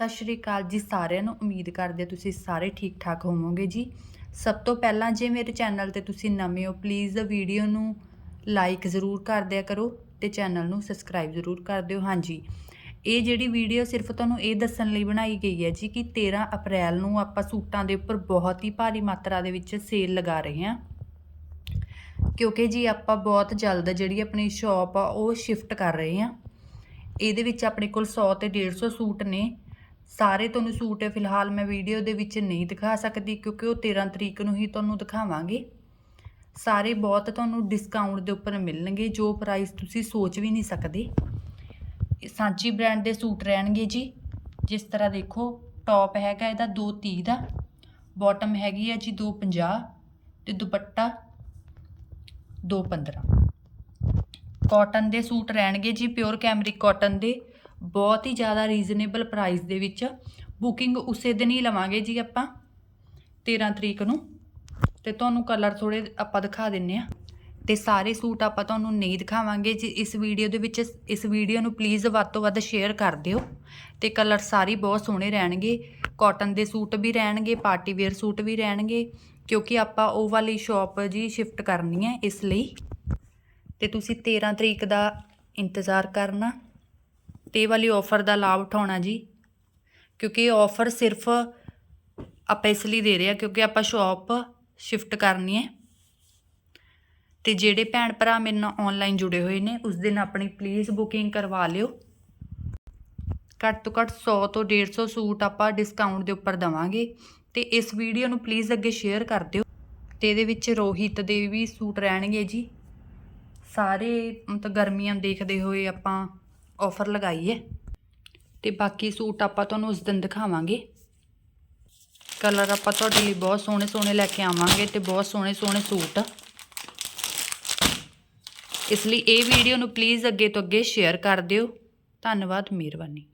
ਸਤਿ ਸ਼੍ਰੀ ਅਕਾਲ ਜੀ ਸਾਰਿਆਂ ਨੂੰ, ਉਮੀਦ ਕਰਦੇ ਤੁਸੀਂ ਸਾਰੇ ਠੀਕ ਠਾਕ ਹੋਵੋਗੇ ਜੀ। ਸਭ ਤੋਂ ਪਹਿਲਾਂ ਜੇ ਮੇਰੇ ਚੈਨਲ ਤੇ ਤੁਸੀਂ ਨਵੇਂ ਹੋ ਪਲੀਜ਼ ਵੀਡੀਓ ਨੂੰ ਲਾਈਕ ਜ਼ਰੂਰ ਕਰ ਦਿਆ ਕਰੋ ਤੇ ਚੈਨਲ ਨੂੰ ਸਬਸਕ੍ਰਾਈਬ ਜ਼ਰੂਰ ਕਰ ਦਿਓ। ਹਾਂਜੀ, ਇਹ ਜਿਹੜੀ ਵੀਡੀਓ ਸਿਰਫ ਤੁਹਾਨੂੰ ਇਹ ਦੱਸਣ ਲਈ ਬਣਾਈ ਗਈ ਹੈ ਜੀ ਕਿ 13 ਅਪ੍ਰੈਲ ਨੂੰ ਆਪਾਂ ਸੂਟਾਂ ਦੇ ਉੱਪਰ ਬਹੁਤ ਹੀ ਭਾਰੀ ਮਾਤਰਾ ਦੇ ਵਿੱਚ ਸੇਲ ਲਗਾ ਰਹੇ ਹਾਂ। ਕਿਉਂਕਿ ਜੀ ਆਪਾਂ ਬਹੁਤ ਜਲਦ ਜਿਹੜੀ ਆਪਣੀ ਸ਼ਾਪ ਆ, ਉਹ ਸ਼ਿਫਟ ਕਰ ਰਹੇ ਹਾਂ। ਇਹਦੇ ਵਿੱਚ ਆਪਣੇ ਕੋਲ 100 ਤੇ 150 ਸੂਟ ਨੇ। ਸਾਰੇ ਤੁਹਾਨੂੰ ਸੂਟ ਫਿਲਹਾਲ ਮੈਂ ਵੀਡੀਓ ਦੇ ਵਿੱਚ ਨਹੀਂ ਦਿਖਾ ਸਕਦੀ ਕਿਉਂਕਿ ਉਹ 13 ਤਰੀਕ ਨੂੰ ਹੀ ਤੁਹਾਨੂੰ ਦਿਖਾਵਾਂਗੇ। ਸਾਰੇ ਬਹੁਤ ਤੁਹਾਨੂੰ ਡਿਸਕਾਊਂਟ ਦੇ ਉੱਪਰ ਮਿਲਣਗੇ, ਜੋ ਪ੍ਰਾਈਸ ਤੁਸੀਂ ਸੋਚ ਵੀ ਨਹੀਂ ਸਕਦੇ। ਇਹ ਸਾਂਚੀ ਬ੍ਰਾਂਡ ਦੇ ਸੂਟ ਰਹਿਣਗੇ ਜੀ। ਜਿਸ ਤਰ੍ਹਾਂ ਦੇਖੋ ਟੌਪ ਹੈਗਾ ਇਹਦਾ 230 ਦਾ ਬਾਟਮ ਹੈਗੀ ਹੈ ਜੀ 250 ਤੇ ਦੁਪੱਟਾ 215 ਕਾਟਨ ਦੇ ਸੂਟ ਰਹਿਣਗੇ ਜੀ ਪਿਓਰ ਕੈਮਰਿਕ ਕਾਟਨ ਦੇ। ਬਹੁਤ ਹੀ ਜ਼ਿਆਦਾ ਰੀਜ਼ਨੇਬਲ ਪ੍ਰਾਈਸ ਦੇ ਵਿੱਚ ਬੁਕਿੰਗ ਉਸੇ ਦਿਨ ਹੀ ਲਵਾਂਗੇ ਜੀ ਆਪਾਂ 13 ਤਰੀਕ ਨੂੰ। ਤੇ ਤੁਹਾਨੂੰ ਕਲਰ ਥੋੜੇ ਆਪਾਂ ਦਿਖਾ ਦਿੰਨੇ ਆ। ਤੇ ਸਾਰੇ ਸੂਟ ਆਪਾਂ ਤੁਹਾਨੂੰ ਨਹੀਂ ਦਿਖਾਵਾਂਗੇ ਜੀ। ਇਸ ਵੀਡੀਓ ਦੇ ਵਿੱਚ, ਇਸ ਵੀਡੀਓ ਨੂੰ ਪਲੀਜ਼ ਵੱਧ ਤੋਂ ਵੱਧ ਸ਼ੇਅਰ ਕਰ ਦਿਓ। ਤੇ ਕਲਰ ਸਾਰੇ ਬਹੁਤ ਸੋਹਣੇ ਰਹਿਣਗੇ। ਕਾਟਨ ਦੇ ਸੂਟ ਵੀ ਰਹਿਣਗੇ ਪਾਰਟੀ ਵੇਅਰ ਸੂਟ ਵੀ ਰਹਿਣਗੇ। ਕਿਉਂਕਿ ਆਪਾਂ ਉਹ ਵਾਲੀ ਸ਼ਾਪ ਜੀ ਸ਼ਿਫਟ ਕਰਨੀ ਹੈ ਇਸ ਲਈ। ਤੇ ਤੁਸੀਂ 13 ਤਰੀਕ ਦਾ ਇੰਤਜ਼ਾਰ ਕਰਨਾ। ਤੇ ਇਹ ਵਾਲੀ ਆਫਰ ਦਾ ਲਾਭ ਉਠਾਉਣਾ ਜੀ, ਕਿਉਂਕਿ ਇਹ ਆਫਰ ਸਿਰਫ ਆਪਾਂ ਇਸ ਲਈ ਦੇ ਰਹੇ ਆ ਕਿਉਂਕਿ ਆਪਾਂ ਸ਼ਾਪ ਸ਼ਿਫਟ ਕਰਨੀ ਹੈ। ਤੇ ਜਿਹੜੇ ਭੈਣ ਭਰਾ ਮੇਰੇ ਨਾਲ ਆਨਲਾਈਨ ਜੁੜੇ ਹੋਏ ਨੇ, ਉਸ ਦਿਨ ਆਪਣੀ ਪਲੀਜ਼ ਬੁਕਿੰਗ ਕਰਵਾ ਲਿਓ। ਘੱਟ ਤੋਂ ਘੱਟ 100 ਤੋਂ 150 ਸੂਟ ਆਪਾਂ ਡਿਸਕਾਊਂਟ ਦੇ ਉੱਪਰ ਦਵਾਂਗੇ ਤੇ ਇਸ ਵੀਡੀਓ ਨੂੰ ਪਲੀਜ਼ ਅੱਗੇ ਸ਼ੇਅਰ ਕਰ ਦਿਓ। ਤੇ ਇਹਦੇ ਵਿੱਚ ਰੋਹਿਤ ਦੇ ਵੀ ਸੂਟ ਰਹਿਣਗੇ ਜੀ। ਸਾਰੇ ਮਤਲਬ ਗਰਮੀਆਂ ਦੇਖਦੇ ਹੋਏ ਆਪਾਂ ਆਫਰ ਲਗਾਈ ਹੈ ਤੇ ਬਾਕੀ ਸੂਟ ਆਪਾਂ ਤੁਹਾਨੂੰ ਉਸ ਦਿਨ ਦਿਖਾਵਾਂਗੇ। ਕਲਰ ਆਪਾਂ ਤੁਹਾਡੇ ਲਈ ਬਹੁਤ ਸੋਹਣੇ ਸੋਹਣੇ ਲੈ ਕੇ ਆਵਾਂਗੇ ਤੇ ਬਹੁਤ ਸੋਹਣੇ ਸੋਹਣੇ ਸੂਟ। ਇਸ ਲਈ ਇਹ ਵੀਡੀਓ ਨੂੰ ਪਲੀਜ਼ ਅੱਗੇ ਤੋਂ ਅੱਗੇ ਸ਼ੇਅਰ ਕਰ ਦਿਓ। ਧੰਨਵਾਦ, ਮਿਹਰਬਾਨੀ।